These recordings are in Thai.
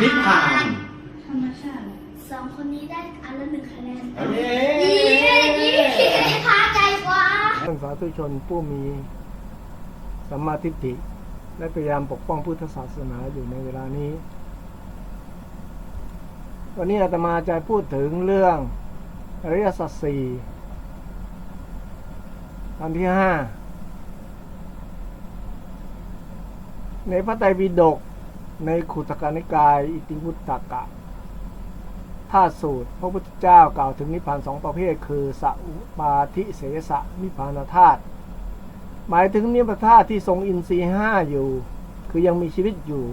นิพพาน ธรรมชาติสองคนนี้ได้อันละหนึ่งคะแนนเย้ยี่ยี่พาใจกว่าท่านสาธุชนผู้มีสัมมาทิฏฐิและพยายามปกป้องพุทธศาสนาอยู่ในเวลานี้ วันนี้อาตมาจะพูดถึงเรื่องอริยสัจสี่ตอนที่ห้าในพระไตรปิฎก ในขุตกานิกาย อิติวุตตกะธาตุสูตร พระพุทธเจ้ากล่าวถึงนิพพานสองประเภท คือสัอุปาทิเสสะนิพพานธาตุหมายถึงนิพพานธาตุที่ทรงอินทรีย์ห้าอยู่ คือยังมีชีวิตอยู่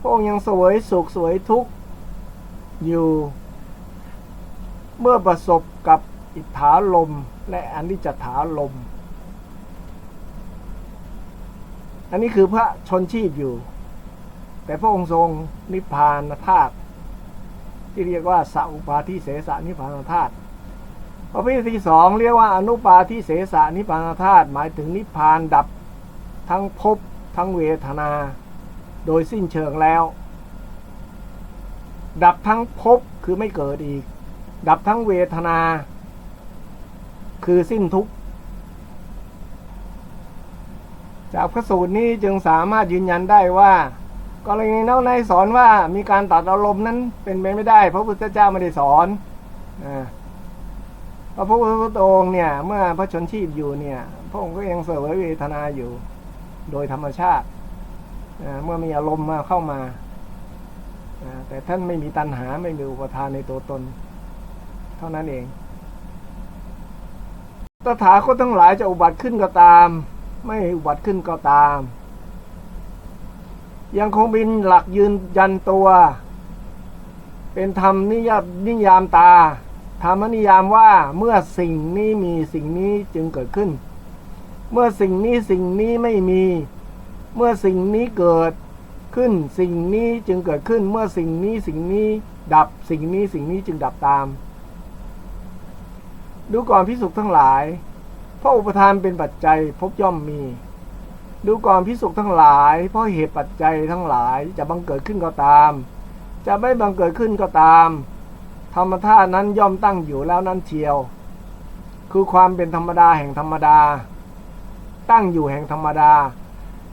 พระองค์ยังสวยสุขสวยทุกข์อยู่ เมื่อประสบกับอิทธาลมและอนิจจถาลม อันนี้คือพระชนชีพอยู่ แต่พระองค์ทรงนิพพานธาตุที่เรียกว่าสัอุปาทิเสสนิพพานธาตุประเภทที่สองเรียกว่าอนุปาทิเสสนิพพานธาตุหมายถึงนิพพานดับทั้งภพทั้งเวทนา โดยสิ้นเชิงแล้ว ดับทั้งภพคือไม่เกิดอีก ดับทั้งเวทนา คือสิ้นทุกข์จากพระสูตรนี้จึงสามารถยืนยันได้ว่า กรณีเน่าในสอนว่ามีการตัดอารมณ์นั้นเป็นไปไม่ได้เพราะพุทธเจ้าไม่ได้สอนนะเพราะพระพุทธองค์เนี่ยเมื่อพระชนชีพอยู่เนี่ยพระองค์ก็ยังเสวยเวทนาอยู่ โดยธรรมชาติเมื่อมีอารมณ์มาเข้ามาแต่ท่านไม่มีตัณหาไม่มีอุปทานในตัวตน เท่านั้นเองตถาคตทั้งหลายจะอุบัติขึ้นก็ตาม ไม่อุบัติขึ้นก็ตาม ยังคงเป็นหลักยืนยันตัว เป็นธรรมนิยามนิยามตา ธรรมนิยามว่าเมื่อสิ่งนี้มีสิ่งนี้จึงเกิดขึ้น เมื่อสิ่งนี้สิ่งนี้ไม่มี เมื่อสิ่งนี้เกิดขึ้น สิ่งนี้จึงเกิดขึ้น เมื่อสิ่งนี้สิ่งนี้ดับสิ่งนี้สิ่งนี้จึงดับตาม ดูก่อนพิสุทั้งหลายเพราะอุปทานเป็นปัจจัยพบย่อมมี ดูก่อนพิสุกทั้งหลาย เพราะเหตุปัจจัยทั้งหลายจะบังเกิดขึ้นก็ตาม จะไม่บังเกิดขึ้นก็ตาม ธรรมธาตุนั้นย่อมตั้งอยู่แล้วนั้นเชียว คือความเป็นธรรมดาแห่งธรรมดา ตั้งอยู่แห่งธรรมดา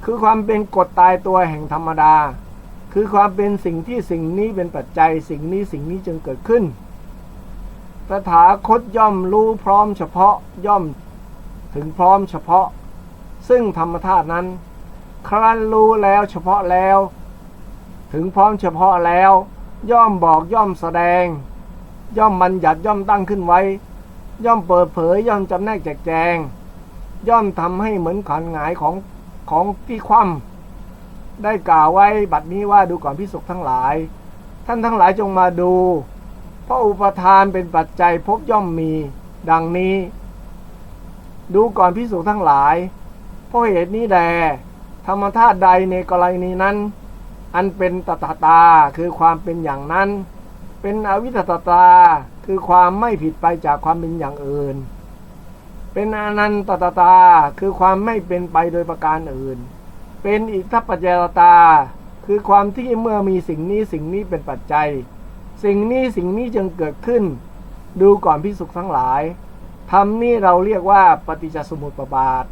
คือความเป็นกฎตายตัวแห่งธรรมดา คือความเป็นสิ่งที่สิ่งนี้เป็นปัจจัยสิ่งนี้สิ่งนี้จึงเกิดขึ้นตถาคตย่อมรู้พร้อมเฉพาะย่อมถึงพร้อมเฉพาะ ซึ่งธรรมธาตุนั้น ครั้นรู้แล้วเฉพาะแล้ว ถึงพร้อมเฉพาะแล้ว ย่อมบอกย่อมแสดง ย่อมบัญญัติย่อมตั้งขึ้นไว้ ย่อมเปิดเผยย่อมจำแนกแจกแจง ย่อมทำให้เหมือนขันหงายของของที่คว่ำได้กล่าวไว้บัดนี้ว่าดูก่อนพิสุทั้งหลาย ท่านทั้งหลายจงมาดูเพราะอุปทานเป็นปัจจัยพบย่อมมี ดังนี้ ดูก่อนพิสูจทั้งหลาย เพราะเหตุนี้แดธรรมธาตุใดในกรณีนั้น อันเป็นตถาตาคือความเป็นอย่างนั้น เป็นอวิตตตาคือความไม่ผิดไปจากความเป็นอย่างอื่น เป็นอนันตตตาคือความไม่เป็นไปโดยประการอื่น เป็นอิทัปปัจจยตา คือความที่เมื่อมีสิ่งนี้สิ่งนี้เป็นปัจจัย สิ่งนี้สิ่งนี้จึงเกิดขึ้น ดูก่อนพิสุขทั้งหลายธรรมนี้เราเรียกว่าปฏิจจสมุปบาท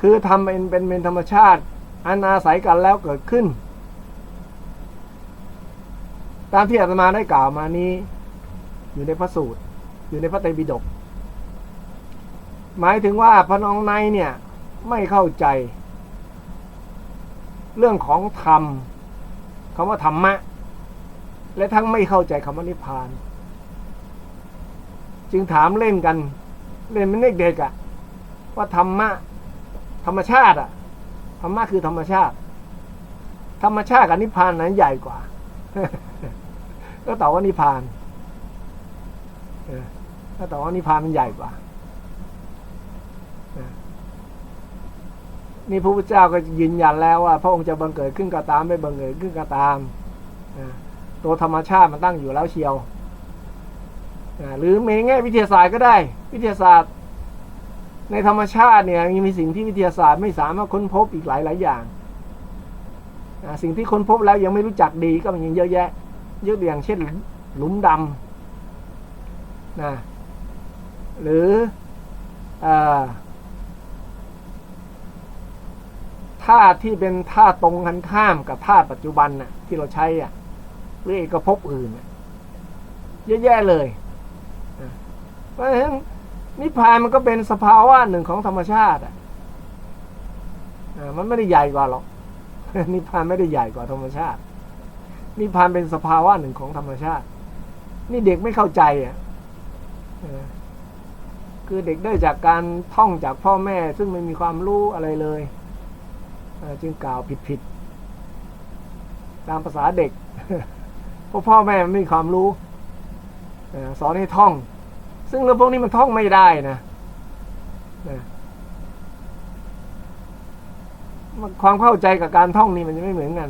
คือทำเป็นเป็นเป็นธรรมชาติอันอาศัยกันแล้วเกิดขึ้น ตามที่อาตมาได้กล่าวมานี้ อยู่ในพระสูตร อยู่ในพระไตรปิฎกหมายถึงว่าพระนองในเนี่ยไม่เข้าใจ เรื่องของธรรมคำว่าธรรมะ และทั้งไม่เข้าใจคำว่านิพพาน จึงถามเล่นกัน เล่นเป็นเด็กๆอะ่ะว่าธรรมะ ธรรมชาติอะ่ะธรรมะคือธรรมชาติ ธรรมชาติกับนิพพานนั้นใหญ่กว่า ก็ตอบว่านิพพานก็ตอบว่านิพพานมันใหญ่กว่านี่พระพุทธเจ้าก็ยืนยันแล้วว่า พระองค์จะบังเกิดขึ้นก็ตามไม่บังเกิดขึ้นก็ตามตัวธรรมชาติมันตั้งอยู่แล้วเชียวหรือในแง่วิทยาศาสตร์ก็ได้ วิทยาศาสตร์ ในธรรมชาติเนี่ยมีสิ่งที่วิทยาศาสตร์ไม่สามารถค้นพบอีกหลายหลายอย่าง สิ่งที่ค้นพบแล้วยังไม่รู้จักดีก็มันยังเยอะแยะ ยกตัวอย่างเช่นหลุมดำนะหรืออาธาตุที่เป็นธาตุตรงกันข้ามกับธาตุปัจจุบันน่ะที่เราใช้อะหรือเอกภพอื่น เยอะแยะเลยเพราะฉะนั้น นิพพานมันก็เป็นสภาวะหนึ่งของธรรมชาติอะมันไม่ได้ใหญ่กว่าหรอกนิพพานไม่ได้ใหญ่กว่าธรรมชาติ นิพพานเป็นสภาวะหนึ่งของธรรมชาติ นี่เด็กไม่เข้าใจอะคือเด็กได้จากการท่องจากพ่อแม่ซึ่งไม่มีความรู้อะไรเลยจึงกล่าวผิดผิดๆตามภาษาเด็กเพราะพ่อแม่ไม่มีความรู้สอนให้ท่อง ซึ่งเรื่องพวกนี้มันท่องไม่ได้นะนะความเข้าใจกับการท่องนี่มันจะไม่เหมือนกัน